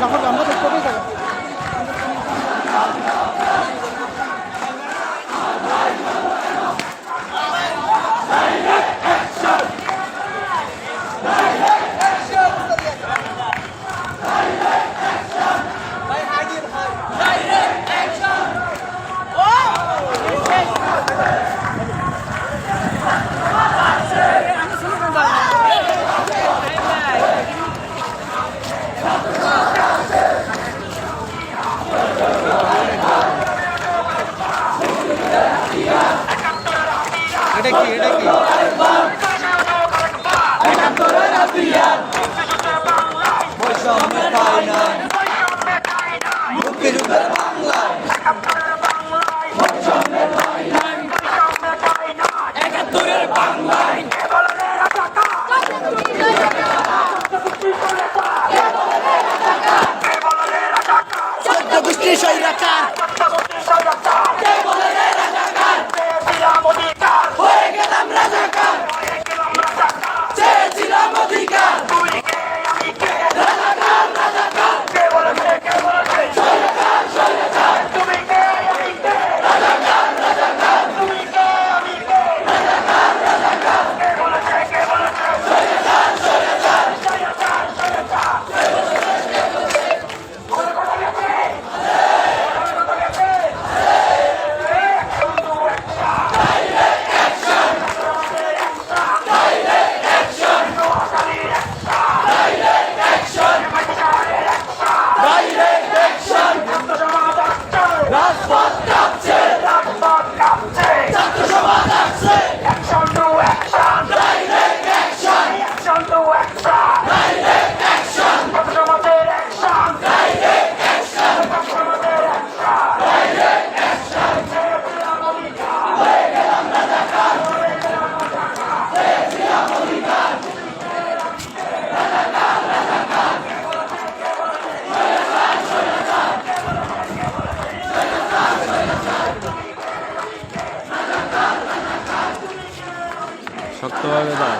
যখন আমাদের এটা কি এটা কি? বৈষম্যের ঠাঁই নাই মুক্তিযুদ্ধের বাংলায় চোদ্দ গোষ্ঠীর স্বৈরাচার হয়ে শক্তভাবে দাও